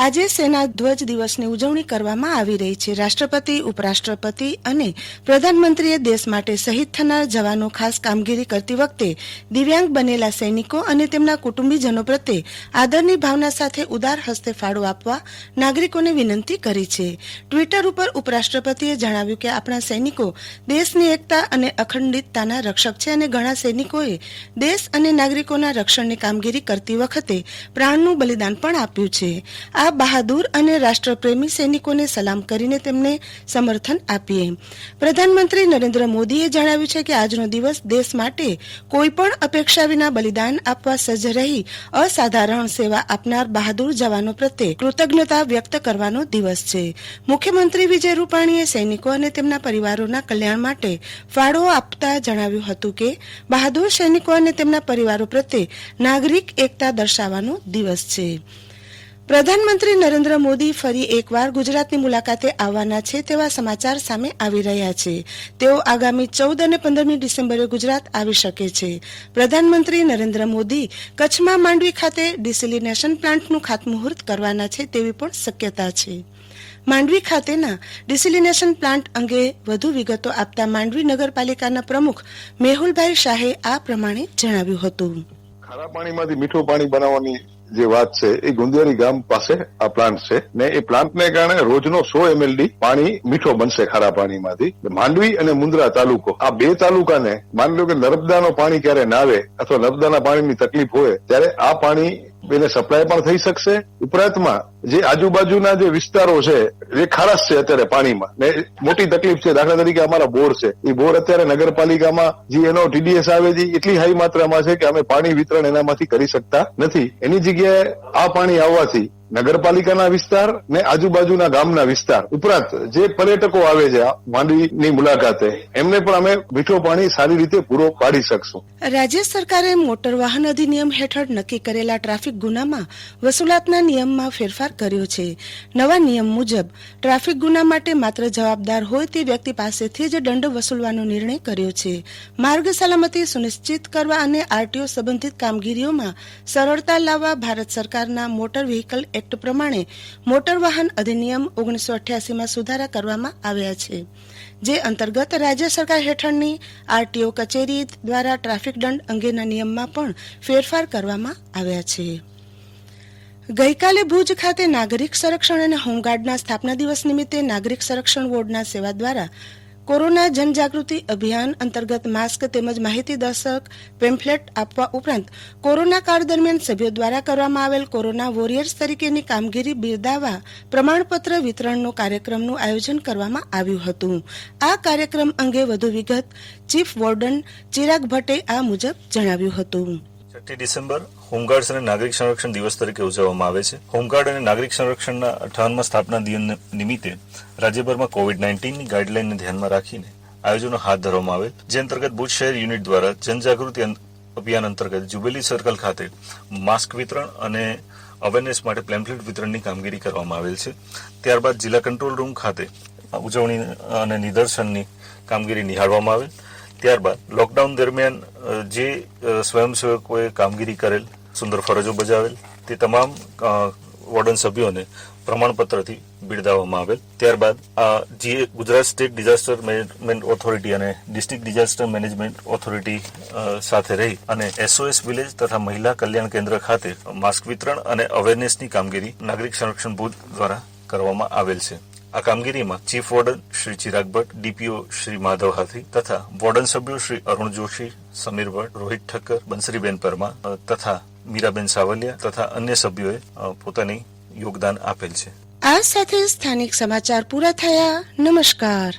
આજે સેના ધ્વજ દિવસની ઉજવણી કરવામાં આવી રહી છે. રાષ્ટ્રપતિ, ઉપરાષ્ટ્રપતિ અને પ્રધાનમંત્રીએ દેશ માટે શહીદ થનાર જવાનો ખાસ કામગીરી કરતી વખતે દિવ્યાંગ બનેલા સૈનિકો અને તેમના કુટુંબીજનો પ્રત્યે આદરની ભાવના સાથે ઉદાર હસ્તે ફાળો આપવા નાગરિકોને વિનંતી કરી છે. ટ્વીટર ઉપર ઉપરાષ્ટ્રપતિએ જણાવ્યું કે આપણા સૈનિકો દેશની એકતા અને અખંડિતતાના રક્ષક છે અને ઘણા સૈનિકોએ દેશ અને નાગરિકોના રક્ષણની કામગીરી કરતી વખતે પ્રાણનું બલિદાન પણ આપ્યું છે. આ બહાદુર અને રાષ્ટ્રપ્રેમી સૈનિકોને સલામ કરીને તેમને સમર્થન આપીએ. પ્રધાનમંત્રી નરેન્દ્ર મોદીએ જણાવ્યું છે કે આજનો દિવસ દેશ માટે કોઈપણ અપેક્ષા વિના બલિદાન આપવા સજ્જ રહી, અસાધારણ સેવા આપનાર બહાદુર જવાનો પ્રત્યે કૃતજ્ઞતા વ્યક્ત કરવાનો દિવસ છે. મુખ્યમંત્રી વિજય રૂપાણીએ સૈનિકો અને તેમના પરિવારોના કલ્યાણ માટે ફાળો આપતા જણાવ્યું હતું કે, બહાદુર સૈનિકો અને તેમના પરિવારો પ્રત્યે નાગરિક એકતા દર્શાવવાનો દિવસ છે. પ્રધાનમંત્રી નરેન્દ્ર મોદી ફરી એકવાર ગુજરાતની મુલાકાતે આવવાના છે તેવા સમાચાર સામે આવી રહ્યા છે. તેઓ આગામી ચૌદ અને પંદરમી ડિસેમ્બરે ગુજરાત આવી શકે છે. પ્રધાનમંત્રી નરેન્દ્ર મોદી કચ્છમાં માંડવી ખાતે ડિસેલિનેશન પ્લાન્ટનું ખાતમુહૂર્ત કરવાના છે તેવી પણ શક્યતા છે. માંડવી ખાતેના ડિસેલિનેશન પ્લાન્ટ અંગે વધુ વિગતો આપતા માંડવી નગરપાલિકાના પ્રમુખ મેહુલભાઈ શાહે આ પ્રમાણે જણાવ્યું હતું. ખારા પાણીમાંથી મીઠું પાણી બનાવવાની જે વાત છે, એ ગુંદિયારી ગામ પાસે આ પ્લાન્ટ છે ને એ પ્લાન્ટને કારણે રોજનો સો એમએલડી પાણી મીઠો બનશે ખારા પાણીમાંથી. માંડવી અને મુન્દ્રા તાલુકો, આ બે તાલુકાને માની લો કે નર્મદાનો પાણી ક્યારે ના આવે અથવા નર્મદાના પાણીની તકલીફ હોય, ત્યારે આ પાણી એને સપ્લાય પણ થઈ શકશે. ઉપરાંતમાં જે આજુબાજુના જે વિસ્તારો છે, જે ખારાશ છે અત્યારે પાણીમાં, ને મોટી તકલીફ છે. દાખલા તરીકે અમારા બોર છે. એ બોર અત્યારે નગરપાલિકામાં જે એનો ટીડીએસ આવે છે એટલી હાઈ માત્રામાં છે કે અમે પાણી વિતરણ એનામાંથી કરી શકતા નથી. એની જગ્યાએ આ પાણી આવવાથી નગરપાલિકાના વિસ્તાર ને આજુબાજુના ગામના વિસ્તાર. ઉપરાંત જે પર્યટકો આવે છે માંડવીની મુલાકાતે, એમને પણ અમે મીઠું પાણી સારી રીતે પૂરો પાડી શકશું. રાજ્ય સરકારે મોટર વાહન અધિનિયમ હેઠળ નક્કી કરેલા ટ્રાફિક ગુનામાં વસૂલાતના નિયમમાં ફેરફાર કર્યો છે. નવા નિયમ મુજબ, ટ્રાફિક ગુના માટે માત્ર જવાબદાર હોય તે વ્યક્તિ પાસેથી જ દંડ વસૂલવાનો નિર્ણય કર્યો છે. માર્ગ સલામતી સુનિશ્ચિત કરવા અને આરટીઓ સંબંધિત કામગીરીઓમાં સરળતા લાવવા ભારત સરકારના મોટર વ્હીકલ એક્ટ પ્રમાણે મોટર વાહન અધિનિયમ ઓગણીસો અઠ્યાસીમાં સુધારા કરવામાં આવ્યા છે, જે અંતર્ગત રાજ્ય સરકાર હેઠળની આરટીઓ કચેરી દ્વારા ટ્રાફિક દંડ અંગેના નિયમમાં પણ ફેરફાર કરવામાં આવ્યા છે. ગઈકાલે ભુજ ખાતે નાગરિક સંરક્ષણ અને હોમગાર્ડના સ્થાપના દિવસ નિમિત્તે નાગરિક સંરક્ષણ બોર્ડના સેવા દ્વારા કોરોના જનજાગૃતિ અભિયાન અંતર્ગત માસ્ક તેમજ માહિતી દર્શક પેમ્ફલેટ આપવા ઉપરાંત કોરોના કાળ દરમિયાન સભ્યો દ્વારા કરવામાં આવેલ કોરોના વોરિયર્સ તરીકેની કામગીરી બિરદાવવા પ્રમાણપત્ર વિતરણનો કાર્યક્રમનું આયોજન કરવામાં આવ્યું હતું. આ કાર્યક્રમ અંગે વધુ વિગત ચીફ વોર્ડન ચિરાગ ભટ્ટે આ મુજબ જણાવ્યું હતું. છઠ્ઠી ડિસેમ્બર હોમગાર્ડ્સ અને નાગરિક સંરક્ષણ દિવસ તરીકે ઉજવવામાં આવે છે. હોમગાર્ડ અને નાગરિક સંરક્ષણના અઠાવનમાં સ્થાપના દિન નિમિત્તે રાજ્યભરમાં કોવિડ નાઇન્ટીનની ગાઈડલાઇનને ધ્યાનમાં રાખીને આયોજનો હાથ ધરવામાં આવેલ, જે અંતર્ગત ભુજ શહેર યુનિટ દ્વારા જનજાગૃતિ અભિયાન અંતર્ગત જુબેલી સર્કલ ખાતે માસ્ક વિતરણ અને અવેરનેસ માટે પ્લેમ્ફલેટ વિતરણની કામગીરી કરવામાં આવેલ છે. ત્યારબાદ જિલ્લા કંટ્રોલ રૂમ ખાતે ઉજવણી અને નિદર્શનની કામગીરી નિહાળવામાં આવેલ. ત્યારબાદ લોકડાઉન દરમિયાન જે સ્વયંસેવકોએ કામગીરી કરેલ સુંદર ફરજો બજાવેલ, તે તમામ વોર્ડન સભ્યોને પ્રમાણપત્રથી બિરદાવવામાં આવેલ. ત્યારબાદ આ જે Gujarat state disaster management authority અને ડિસ્ટ્રિક્ટ ડિઝાસ્ટર મેનેજમેન્ટ ઓથોરિટી સાથે રહી અને એસઓએસ વિલેજ તથા મહિલા કલ્યાણ કેન્દ્ર ખાતે માસ્ક વિતરણ અને અવેરનેસની કામગીરી નાગરિક સંરક્ષણ ભુજ દ્વારા કરવામાં આવેલ છે. આ કામગીરીમાં chief warden Shri Chirag Bhatt, DPO Shri Madhav Hathi તથા વોર્ડન સભ્યો શ્રી અરુણ જોશી, સમીર ભટ્ટ, રોહિત ઠક્કર, બંસરીબેન પરમા તથા મીરાબેન સાવલિયા તથા અન્ય સભ્યોએ પોતાની યોગદાન આપેલ છે. આ સાથે સ્થાનિક સમાચાર પૂરા થયા. નમસ્કાર.